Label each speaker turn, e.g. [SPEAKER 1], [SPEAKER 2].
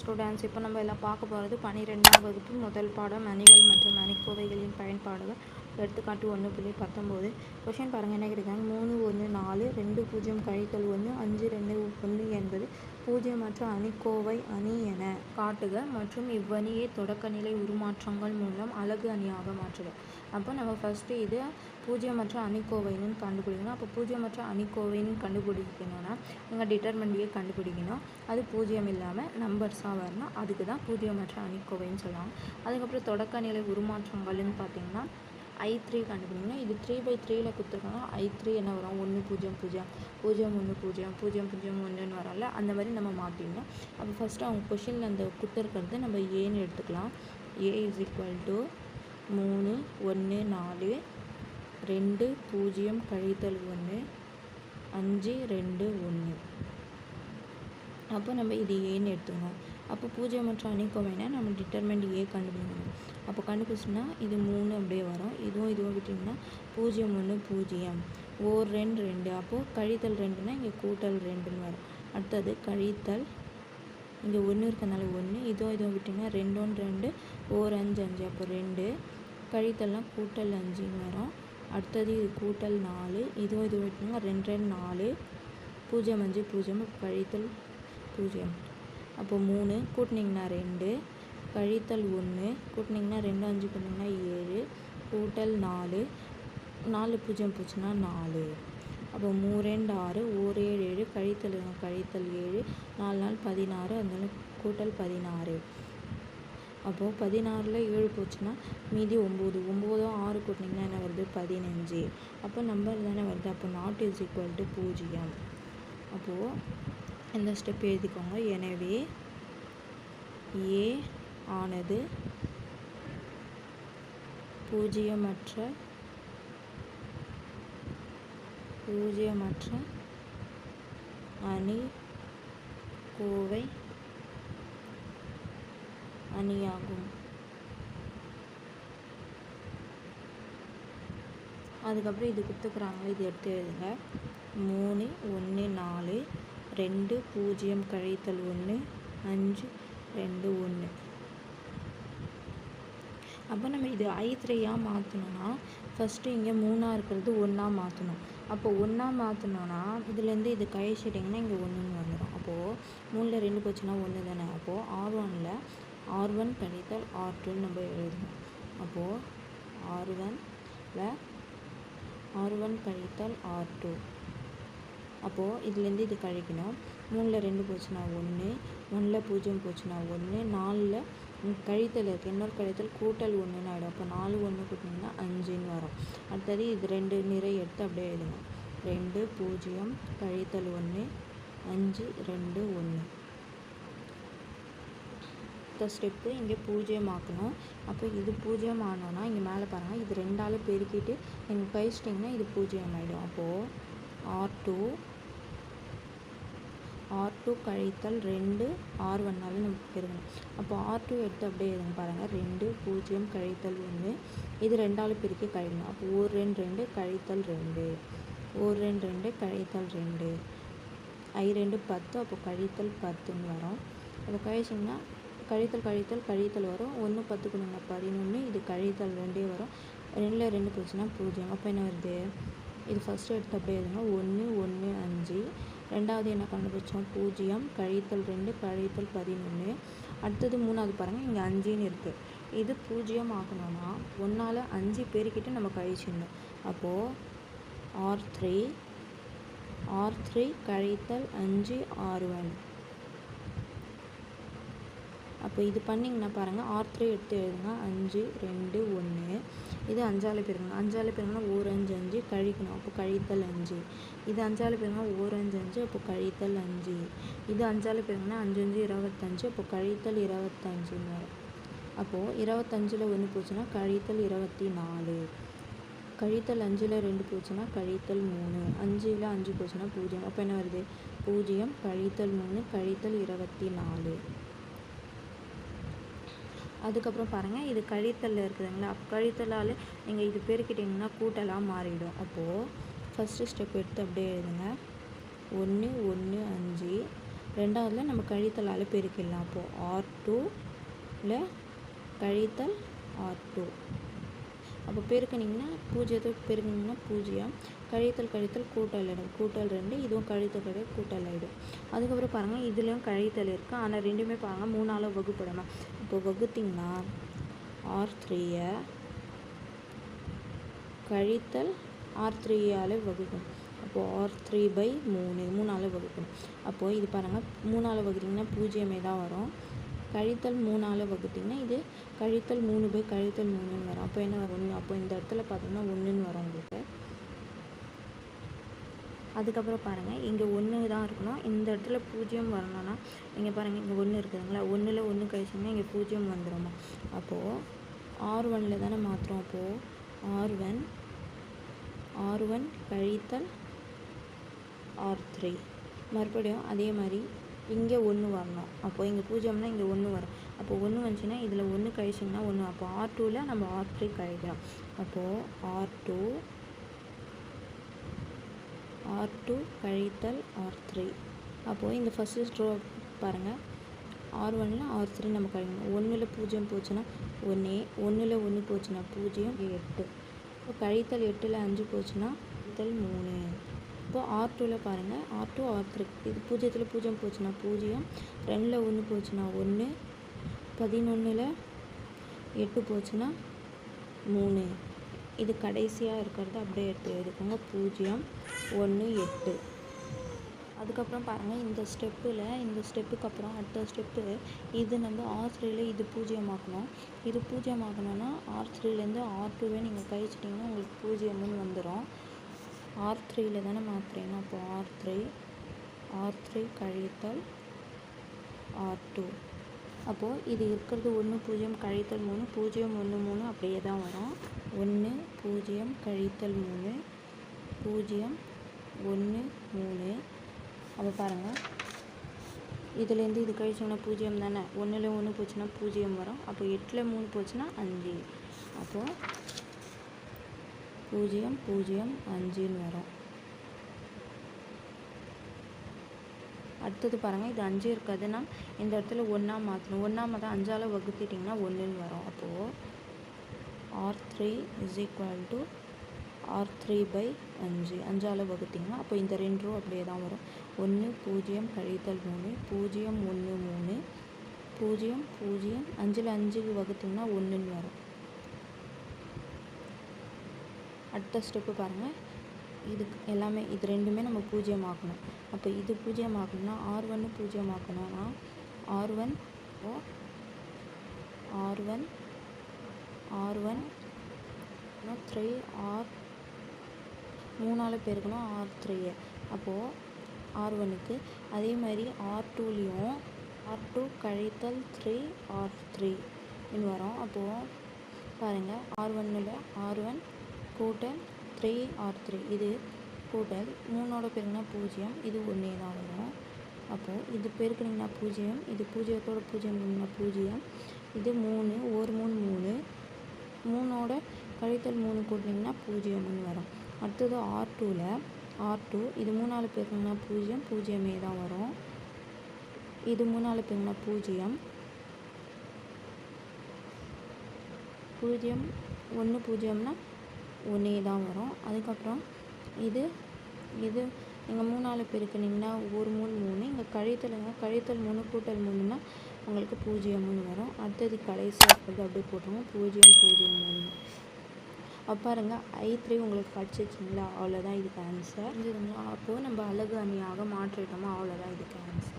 [SPEAKER 1] Students இப்போ நம்ம எல்லாம் பார்க்க போகிறது பன்னிரெண்டாம் வகுப்பு முதல் பாடம் அணிகள் மற்றும் அணிக்கோவைகளின் பயன்பாடுகள். எடுத்துக்காட்டு ஒன்று புள்ளி பத்தொம்போது. கொஷின் பாருங்கள் என்ன கேட்டிருக்காங்க? மூணு ஒன்று நாலு ரெண்டு பூஜ்ஜியம் கழித்தல் ஒன்று அஞ்சு ரெண்டு ஒன்று என்பது பூஜ்ஜியமற்ற அணிக்கோவை அணி என. காட்டுக மற்றும் இவ்வணியை தொடக்கநிலை உருமாற்றங்கள் மூலம் அழகு அணியாக மாற்றுக. அப்போ நம்ம ஃபஸ்ட்டு இது பூஜ்ஜியமற்ற அணிக்கோவைன்னு கண்டுபிடிக்கணும். அப்போ பூஜ்ஜியமற்ற அணிக்கோவைன்னு கண்டுபிடிக்கணும்னா நீங்கள் டிட்டர்மெண்ட்டையே கண்டுபிடிக்கணும். அது பூஜ்ஜியம் இல்லாமல் நம்பர்ஸாக வரணும். அதுக்கு தான் பூஜ்ஜியமற்ற அணிக்கோவைன்னு சொல்லுவாங்க. அதுக்கப்புறம் தொடக்க நிலை உருமாற்றங்கள்னு பார்த்தீங்கன்னா ஐ த்ரீ கண்டுபிடிக்கணும் இது த்ரீ பை த்ரீயில் கொடுத்துருக்காங்க. ஐ த்ரீ என்ன வரும்? ஒன்று பூஜ்ஜியம் பூஜ்ஜியம். பூஜ்ஜியம் ஒன்று பூஜ்ஜியம். பூஜ்ஜியம் பூஜ்ஜியம் ஒன்றுன்னு வரல அந்த மாதிரி நம்ம மாற்றிடணும் அப்போ ஃபஸ்ட்டு அவங்க கொஷினில் அந்த கொடுத்துருக்கிறது நம்ம ஏன்னு எடுத்துக்கலாம். ஏ இஸ் ஈக்குவல் டு மூணு ஒன்று நாலு ரெண்டு பூஜ்ஜியம் கழித்தல் ஒன்று அஞ்சு ரெண்டு ஒன்று அப்போ நம்ம இது ஏன்னு எடுத்துக்கணும். அப்போ பூஜ்ஜியமற்ற அணிக்கோவைனா நம்ம டிட்டர்மெண்ட் ஏ கண்டுபிடிக்கணும். அப்போ கண்டுபிடிச்சுன்னா இது மூணு அப்படியே வரும். இதுவும் இதுவும் விட்டிங்கன்னா பூஜ்ஜியம் ஒன்று பூஜ்ஜியம். ஓர் ரெண்டு ரெண்டு. அப்போது கழித்தல் ரெண்டுனா இங்கே கூட்டல் ரெண்டுன்னு வரும். அடுத்தது கழித்தல். இங்கே ஒன்று இருக்கிறதுனால ஒன்று இதுவும் இதுவும் விட்டிங்கன்னா ரெண்டு ரெண்டு. ஓர் அஞ்சு அஞ்சு. அப்போ ரெண்டு. கழித்தல்னால் கூட்டல் அஞ்சுன்னு வரும். அடுத்தது இது கூட்டல் நாலு. இதுவும் இதுவும் விட்டிங்கன்னா ரெண்டு ரெண்டு நாலு. பூஜ்ஜியம் அஞ்சு பூஜ்ஜியம். கழித்தல் பூஜ்ஜியம். அப்போ மூணு கூட்டினிங்கன்னா ரெண்டு கழித்தல் ஒன்று கூட்டினிங்கன்னா ரெண்டு அஞ்சு கூட்டினிங்கன்னா ஏழு கூட்டல் நாலு நாலு பூஜ்ஜியம் போச்சுன்னா நாலு. அப்போ மூ ரெண்டு ஆறு ஓர் ஏழு ஏழு கழித்தல் கழித்தல் ஏழு நாலு நாள் பதினாறு அதனால கூட்டல் பதினாறு. அப்போது பதினாறில் ஏழு போச்சுன்னா மீதி ஒம்பது ஒம்போதும் ஆறு கூட்டினிங்கன்னா என்ன வருது? பதினஞ்சு. அப்போ நம்பர் தானே வருது? அப்போ நாட் இஸ் ஈக்குவல் டு பூஜ்ஜியம். அப்போது இந்த ஸ்டெப் எழுதிக்கோங்க. எனவே ஏ ஆனது பூஜ்ஜியமற்ற பூஜ்ஜியமற்ற அணி கோவை அணியாகும். அதுக்கப்புறம் இது கொடுத்துக்குறாங்க இது எடுத்து எழுதுங்க. மூணு ஒன்று நாலு ரெண்டு பூஜ்ஜியம் கழித்தல் ஒன்று அஞ்சு ரெண்டு ஒன்று அப்போ நம்ம இது ஐ த்ரீயாக மாற்றணும்னா ஃபஸ்ட்டு இங்கே மூணாக இருக்கிறது ஒன்றா மாற்றணும் அப்போ ஒன்றா மாற்றணும்னா இதுலேருந்து இது கழிச்சிட்டிங்கன்னா இங்கே ஒன்றுன்னு வந்துடும் அப்போது மூணில் ரெண்டு போச்சுன்னா ஒன்று தானே? அப்போது ஆர் ஒனில் ஆர் ஒன் கழித்தல் ஆர் டூன்னு நம்ம எழுதணும். அப்போது ஆர் ஒனில் ஆர் ஒன் கழித்தல் ஆர் டூ அப்போது இதுலேருந்து இது கழிக்கணும். மூணில் ரெண்டு போச்சுன்னா ஒன்று ஒன்றில் பூஜ்ஜியம் போச்சுன்னா ஒன்று நாலில் கழித்தல் இருக்குது இன்னொரு கழித்தல் கூட்டல் ஒன்றுன்னு ஆகிடும் அப்போ நாலு ஒன்று கூட்டிங்கன்னா அஞ்சுன்னு வரும். அடுத்தது இது ரெண்டு நிறை எடுத்து அப்படியே எழுதணும் ரெண்டு பூஜ்ஜியம் கழித்தல் ஒன்று அஞ்சு ரெண்டு ஒன்று. அடுத்த ஸ்டெப்பு இங்கே பூஜ்ஜியம் ஆக்கணும். அப்போ இது பூஜ்ஜியம் ஆனோன்னா இங்கே மேலே பாருங்கள் இது ரெண்டால் பெருக்கிட்டு நீங்கள் கழிச்சிட்டிங்கன்னா இது பூஜ்ஜியம் ஆகிடும் அப்போது ஆர் டூ ஆர் டூ கழித்தல் ரெண்டு ஆர் ஒன்னால் நமக்கு பெருகணும். அப்போ ஆர் டூ எடுத்து அப்படியே எழுதுங்க பாருங்கள் ரெண்டு பூஜ்ஜியம் கழித்தல் ஒன்று. இது ரெண்டால் பிரிக்க கழிக்கணும். அப்போ ஒரு ரெண்டு ரெண்டு கழித்தல் ரெண்டு. ஒரு ரெண்டு ரெண்டு கழித்தல் ரெண்டு. ஐ ரெண்டு பத்து. அப்போ கழித்தல் பத்துன்னு வரும். அப்போ கழிச்சிங்கன்னா கழித்தல் கழித்தல் கழித்தல் வரும். ஒன்று பத்துக்கு நம்ம பதினொன்று. இது கழித்தல் ரெண்டே வரும். ரெண்டில் ரெண்டு போச்சுன்னா பூஜ்ஜியம். அப்போ என்ன வருது? இது ஃபஸ்ட்டு எடுத்து அப்படியே எழுதுங்க ஒன்று ஒன்று அஞ்சு. ரெண்டாவது என்ன கண்டுபிடிச்சோம் பூஜ்ஜியம். கழித்தல் ரெண்டு கழித்தல் பதினொன்று அடுத்தது மூணாவது பாருங்கள் இங்கே அஞ்சுன்னு இருக்குது இது பூஜ்ஜியம் ஆகணும்னா ஒன்றால் அஞ்சு பெருக்கிட்டு நம்ம கழிச்சிடணும். அப்போது ஆர் த்ரீ ஆர் த்ரீ கழித்தல் அஞ்சு ஆர் ஒன் அப்போ இது பண்ணிங்கன்னா பாருங்கள் ஆர் த்ரீ எடுத்து எழுதுனா அஞ்சு ரெண்டு ஒன்று இது அஞ்சால் பெருங்க அஞ்சால் பெருங்கன்னா ஓர் அஞ்சு அஞ்சு கழிக்கணும். அப்போ கழித்தல் அஞ்சு. இது அஞ்சால் பெருங்கன்னா ஓர் அஞ்சு அஞ்சு அப்போ கழித்தல் அஞ்சு. இது அஞ்சால் பெருங்கன்னா அஞ்சு அஞ்சு இருபத்தஞ்சு அப்போ கழித்தல் இருபத்தஞ்சுன்னு வரும். அப்போது இருபத்தஞ்சில் ஒன்று போச்சுன்னா கழித்தல் இருபத்தி நாலு கழித்தல் அஞ்சில் ரெண்டு போச்சுன்னா கழித்தல் மூணு. அஞ்சில் அஞ்சு போச்சுன்னா பூஜ்ஜியம். அப்போ என்ன வருது? பூஜ்ஜியம் கழித்தல் மூணு கழித்தல் இருபத்தி நாலு அதுக்கப்புறம் பாருங்கள் இது கழித்தலில் இருக்குதுங்களா? கழித்தலால் நீங்கள் இது பெருக்கிட்டிங்கன்னா கூட்டலாக மாறிடும். அப்போது ஃபஸ்ட்டு ஸ்டெப் எடுத்து அப்படியே எழுதுங்க. ஒன்று ஒன்று அஞ்சு. ரெண்டாவதில் நம்ம கழித்தலால் பெருக்கிடலாம். அப்போது ஆர் டூவில் கழித்தல் ஆர் டூ அப்போ பெருக்கினீங்கன்னா பூஜ்ஜியத்தை பெருக்கினீங்கன்னா பூஜ்ஜியம். கழித்தல் கழித்தல் கூட்டல் ஆகிடும் கூட்டல் ரெண்டு இதுவும் கழித்தல் கழித்தல் கூட்டல் ஆகிடும் அதுக்கப்புறம் பாருங்கள் இதுலேயும் கழித்தல் இருக்குது ஆனால் ரெண்டுமே பாருங்கள் மூணால் வகுப்படணும். இப்போ வகுத்திங்கன்னா ஆர் த்ரீயை கழித்தல் ஆர் த்ரீயால் வகுக்கணும். அப்போது ஆர் த்ரீ பை மூணு மூணால் வகுக்கணும். அப்போது இது பாருங்கள் மூணால் வகுத்திங்கன்னா பூஜ்ஜியமே தான் வரும். கழித்தல் மூணால் வகுத்திங்கன்னா இது கழித்தல் மூணு பை கழித்தல் மூணுன்னு வரும். அப்போ என்ன வரும்? ஒன்று அப்போ இந்த இடத்துல பார்த்தீங்கன்னா ஒன்றுன்னு வரும் உங்களுக்கு. அதுக்கப்புறம் பாருங்கள் இங்கே ஒன்று தான் இருக்கணும். இந்த இடத்துல பூஜ்ஜியம் வரணும்னா இங்கே பாருங்கள் இங்கே ஒன்று இருக்குதுங்களா? ஒன்றில் ஒன்று கழிச்சிங்கன்னா இங்கே பூஜ்ஜியம் வந்துடுமா அப்போது ஆர் ஒனில் தானே மாற்றுறோம் அப்போது ஆர் ஒன் ஆர் ஒன் கழித்தல் ஆர் த்ரீ மறுபடியும் அதே மாதிரி இங்கே ஒன்று வரணும். அப்போது இங்கே பூஜ்ஜியம்னா இங்கே ஒன்று வரும். அப்போது ஒன்று வந்துச்சுன்னா இதில் ஒன்று கழிச்சிங்கன்னா ஒன்று அப்போ ஆர் டூவில் நம்ம ஆர் த்ரீ கழிக்கிறோம். அப்போது ஆர் டூ ஆர் டூ கழித்தல் ஆர் த்ரீ அப்போது இந்த ஃபஸ்ட்டு ஸ்ட்ரோ பாருங்கள் ஆர் ஒன்னில் ஆர் த்ரீ நம்ம கழிக்கணும். ஒன்றில் பூஜ்ஜியம் போச்சுன்னா ஒன்று ஒன்றில் ஒன்று போச்சுன்னா பூஜ்ஜியம் எட்டு. இப்போ கழித்தல் எட்டில் அஞ்சு போச்சுன்னா கழித்தல் மூணு. இப்போ ஆர் டூவில் பாருங்கள் ஆர் டூ ஆர் த்ரீ இது பூஜ்ஜியத்தில் பூஜ்ஜியம் போச்சுன்னா பூஜ்ஜியம் ரெண்டில் ஒன்று போச்சுன்னா ஒன்று பதினொன்றில் எட்டு போச்சுன்னா மூணு. இது கடைசியாக இருக்கிறத. அப்படியே எடுத்து எழுதிக்கோங்க. பூஜ்ஜியம் ஒன்று எட்டு. அதுக்கப்புறம் பாருங்கள் இந்த ஸ்டெப்பில் இந்த ஸ்டெப்புக்கு அப்புறம் அடுத்த ஸ்டெப்பு இது நம்ம ஆர் த்ரீல இது பூஜ்ஜியமாக்கணும். இது பூஜ்ஜியமாக்கணும்னா ஆர் த்ரீலேருந்து ஆர் டூவே நீங்கள் கழிச்சிட்டிங்கன்னா உங்களுக்கு பூஜ்ஜியம்னு வந்துடும் ஆர் த்ரீல தானே மாற்றுறீங்க அப்போது ஆர் த்ரீ ஆர் த்ரீ கழித்தல் ஆர் டூ அப்போது இது இருக்கிறது ஒன்று பூஜ்ஜியம் கழித்தல் மூணு பூஜ்ஜியம் ஒன்று மூணு அப்படியே தான் வரும். ஒன்று பூஜ்ஜியம் கழித்தல் மூணு பூஜ்ஜியம் ஒன்று மூணு. அப்போ பாருங்கள் இதுலேருந்து இது கழிச்சோம்னா பூஜ்ஜியம் தானே? ஒன்றில் ஒன்று போச்சுன்னா பூஜ்ஜியம் வரும். அப்போ எட்டில் மூணு போச்சுன்னா அஞ்சு. அப்போது பூஜ்ஜியம் பூஜ்ஜியம் அஞ்சுன்னு வரும். அடுத்தது பாருங்கள் இது அஞ்சு இருக்காதுன்னா இந்த இடத்துல ஒன்றா மாற்றணும் ஒன்றா மாற்ற அஞ்சால் வகுத்திட்டிங்கன்னா ஒன்றுன்னு வரும். அப்போது R three is equal to R three by அஞ்சு. அஞ்சால் வகுத்திங்கன்னா அப்போ இந்த ரெண்டு ரூ அப்படியே தான் வரும். ஒன்று பூஜ்ஜியம் கழித்தல் மூணு. பூஜ்ஜியம் ஒன்று மூணு. பூஜ்ஜியம் பூஜ்ஜியம். அஞ்சில் அஞ்சுக்கு வகுத்திங்கன்னா ஒன்றுன்னு வரும். அடுத்த ஸ்டெப்பு பாருங்கள் இது எல்லாமே இது ரெண்டுமே நம்ம பூஜ்ஜியம் ஆக்கணும் அப்போ இது பூஜ்ஜியம் ஆக்கணும்னா ஆர் ஒன்று பூஜ்ஜியம் ஆக்கணும்னா ஆர் ஒன் ஓ R one R one three R மூணால் பெருக்கணும் ஆர் த்ரீயை அப்போது ஆர் ஒனுக்கு அதே மாதிரி ஆர் டூலேயும் ஆர் டூ கழித்தல் த்ரீ ஆர் த்ரீ வரும். அப்போது பாருங்கள் ஆர் ஒன்னில் ஆர் ஒன் கூட்டல் த்ரீ ஆர் த்ரீ இது கூட்டல் மூணோட பெருக்கினா பூஜ்ஜியம். இது ஒன்றே தான் வரும். அப்போது இது பெருக்குனிங்கன்னா பூஜ்ஜியம். இது பூஜ்ஜியத்தோட பூஜ்ஜியம் பண்ணிங்கன்னா பூஜ்ஜியம். இது மூணு. ஒரு மூணு மூணு. மூணோட கழித்தல் மூணு கூட்டினீங்கன்னா பூஜ்ஜியம்னு வரும். அடுத்தது ஆர் டூவில் ஆர் டூ இது மூணால் பெருக்குனிங்கன்னா பூஜ்ஜியம். பூஜ்ஜியமே தான் வரும். இது மூணால் பெருக்குனா பூஜ்ஜியம். பூஜ்ஜியம் ஒன்று பூஜ்ஜியம்னா ஒன்றே தான் வரும். அதுக்கப்புறம் இது இது நீங்கள் மூணால் பெருக்குனிங்கன்னா ஒரு மூணு மூணு இங்கே கழித்தலுங்க கழித்தல் மூணு கூட்டல் மூணுன்னா உங்களுக்கு பூஜ்ஜியம் மூணு வரும். அடுத்தது கடைசியாக இருக்கிறது அப்படியே போட்டுருவோம். பூஜ்ஜியம் பூஜ்ஜியம் மூணு. அப்போ பாருங்க ஐ த்ரீ உங்களுக்கு கிடச்சிச்சிங்களா அவ்வளோதான் இதுக்கு ஆன்சர் புரிஞ்சுதுங்களா? அப்போது நம்ம அழகு அணியாக மாற்றிட்டோமா? அவ்வளோதான் இதுக்கு ஆன்சர்